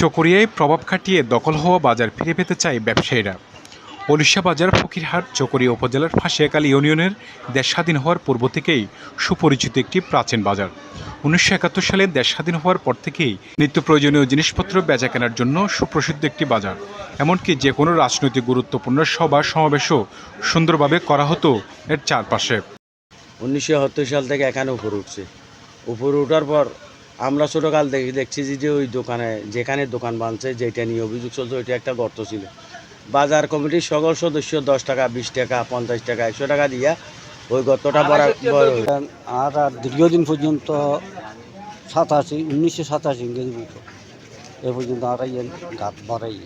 চকরিয়ায় প্রভাব খাটিয়ে দখল হওয়া বাজার ফিরে পেতে চায় ব্যবসায়ীরা। ওলিশা বাজার ফকিরহাট চকরিয়া উপজেলার ফাঁসিয়াকালী ইউনিয়নের দেশ স্বাধীন হওয়ার পূর্ব থেকেই সুপরিচিত একটি প্রাচীন বাজার। উনিশশো একাত্তর সালে দেশ স্বাধীন হওয়ার পর থেকেই নিত্য প্রয়োজনীয় জিনিসপত্র বেচা কেনার জন্য সুপ্রসিদ্ধ একটি বাজার। এমনকি যে কোনো রাজনৈতিক গুরুত্বপূর্ণ সভা সমাবেশও সুন্দরভাবে করা হতো এর চারপাশে। উনিশশো সত্তর সাল থেকে এখানে উপরে উঠছে। উপরে ওঠার পর আমরা ছোটোকাল দেখি দেখছি যে ওই দোকানে যেখানে দোকান বানছে যেটা নিয়ে অভিযোগ চলছে ওইটা একটা গর্ত ছিল। বাজার কমিটির সকল সদস্য দশ টাকা বিশ টাকা পঞ্চাশ টাকা একশো টাকা দিয়া ওই গর্তটা বড় আর আর দীর্ঘদিন পর্যন্ত সাতাশি উনিশশো সাতাশি ইংরেজি বছর এ পর্যন্ত আর ইয়ে গাত বাড়াই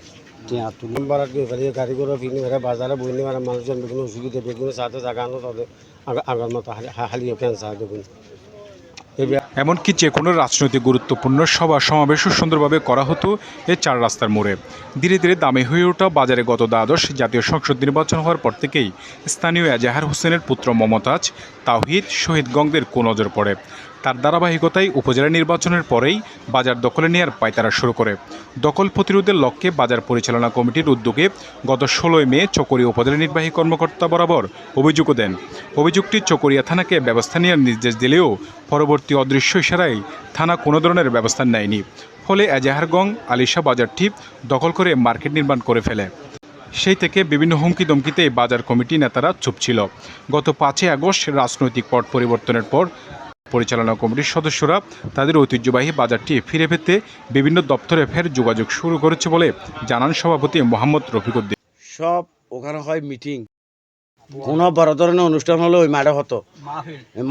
টিয়া তুলি। বারাত গিয়ে ফেলে গাড়ি করে ফিরনি ফেলে বাজারে বইনি মানে মানুষজন বেগুন অসুবিধা বেগুন সাথে জায়গা তাদের আগ- আগের মতো হালি- হালিয়ে ক্যান্সার দেখুন এমনকি যে কোনো রাজনৈতিক গুরুত্বপূর্ণ সভা সমাবেশও সুন্দরভাবে করা হতো এ চার রাস্তার মোড়ে। ধীরে ধীরে দামে হয়ে ওঠা বাজারে গত দ্বাদশ জাতীয় সংসদ নির্বাচন হওয়ার পর থেকেই স্থানীয় এজাহার হোসেনের পুত্র মমতাজ, তাওহিদ, শহীদ কোনজর নজর পড়ে। তার ধারাবাহিকতায় উপজেলা নির্বাচনের পরেই বাজার দখলে নেওয়ার পায়তারা শুরু করে। দখল প্রতিরোধের লক্ষ্যে বাজার পরিচালনা কমিটির উদ্যোগে গত ষোলোই মে চকরিয়া উপজেলা নির্বাহী কর্মকর্তা বরাবর অভিযোগও দেন। অভিযোগটি চকরিয়া থানাকে ব্যবস্থা নেওয়ার নির্দেশ দিলেও পরবর্তী অদৃশ্য ইশারায় থানা কোনো ধরনের ব্যবস্থা নেয়নি। ফলে এজাহারগং আলিশা বাজারটি দখল করে মার্কেট নির্মাণ করে ফেলে। সেই থেকে বিভিন্ন হুমকি দমকিতে বাজার কমিটি নেতারা চুপ ছিল। গত পাঁচই আগস্ট রাজনৈতিক পট পরিবর্তনের পর পরিচালনা কমিটির সদস্যরা তাদের ঐতিহ্যবাহী বাজারটি ফিরে পেতে বিভিন্ন দপ্তরে ফের যোগাযোগ শুরু করেছে বলে জানান সভাপতি মোহাম্মদ রফিকুদ্দিন সব ওখানে হয় মিটিং। কোনো বড় ধরনের অনুষ্ঠান হলে ওই মাঠে হতো।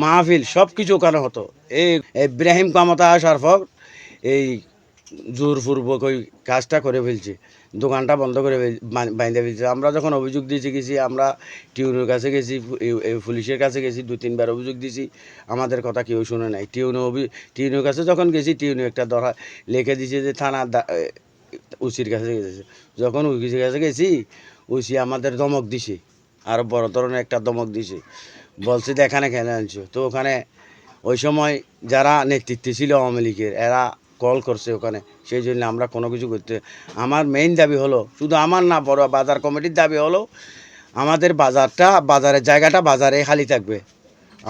মাহফিল। সব কিছু ওখানে হতো। এই ইব্রাহিম কামতা আসার পর এই জোরপূর্বক ওই কাজটা করে ফেলছে। দোকানটা বন্ধ করে বাইন্ধে ফেলছে। আমরা যখন অভিযোগ দিয়েছি গেছি, আমরা টিউনের কাছে গেছি পুলিশের কাছে গেছি, দু, তিনবার অভিযোগ দিয়েছি। আমাদের কথা কেউ শুনে নাই। টিউনে অভি, টিউনের কাছে যখন গেছি, টিউনে একটা ধরা লিখে দিয়েছে যে, থানা উচির কাছে গেছে। যখন উচির কাছে গেছি উচি আমাদের ধমক দিছে। আর বড় ধরনের একটা ধমক দিছে। বলছে যে এখানে কেন আনছো? তো ওখানে ওই সময় যারা নেতৃত্বে ছিল আওয়ামী লীগের, এরা কল করছে ওখানে। সেই জন্য আমরা কোনো কিছু করতে আমার মেইন দাবি হলো, শুধু আমার না, বড় বাজার কমিটির দাবি হলো, আমাদের বাজারটা, বাজারের জায়গাটা বাজারে খালি থাকবে।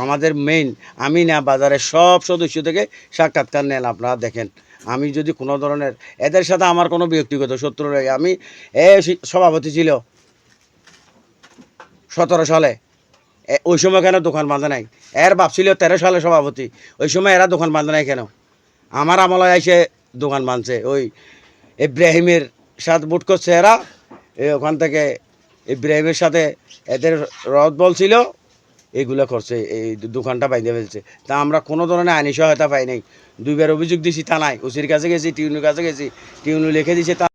আমাদের মেইন আমি না, বাজারের সব সদস্য থেকে সাক্ষাৎকার নেন আপনারা, দেখেন। আমি যদি কোনো ধরনের এদের সাথে আমার কোনো ব্যক্তিগত শত্রু নেই। আমি এ সভাপতি ছিল সতেরো সালে। ওই সময় কেন দোকান বাঁধে নাই? এর বাপ ছিল তেরো সালে সভাপতি। ওই সময় এরা দোকান বাঁধে নাই কেন? আমার আমলায় এসে দোকান বাঁধছে ওই ইব্রাহিমের সাথে বুট করছে এরা। ওখান থেকে ইব্রাহিমের সাথে এদের রদ বলছিল এইগুলো করছে, এই দোকানটা বাইরে ফেলছে। তা আমরা কোনো ধরনের আইনি সহায়তা পাই নাই। দুইবার অভিযোগ দিছি তা নাই ওসির কাছে গেছি, টিউনের কাছে গেছি, টিউনু লিখে দিছে তা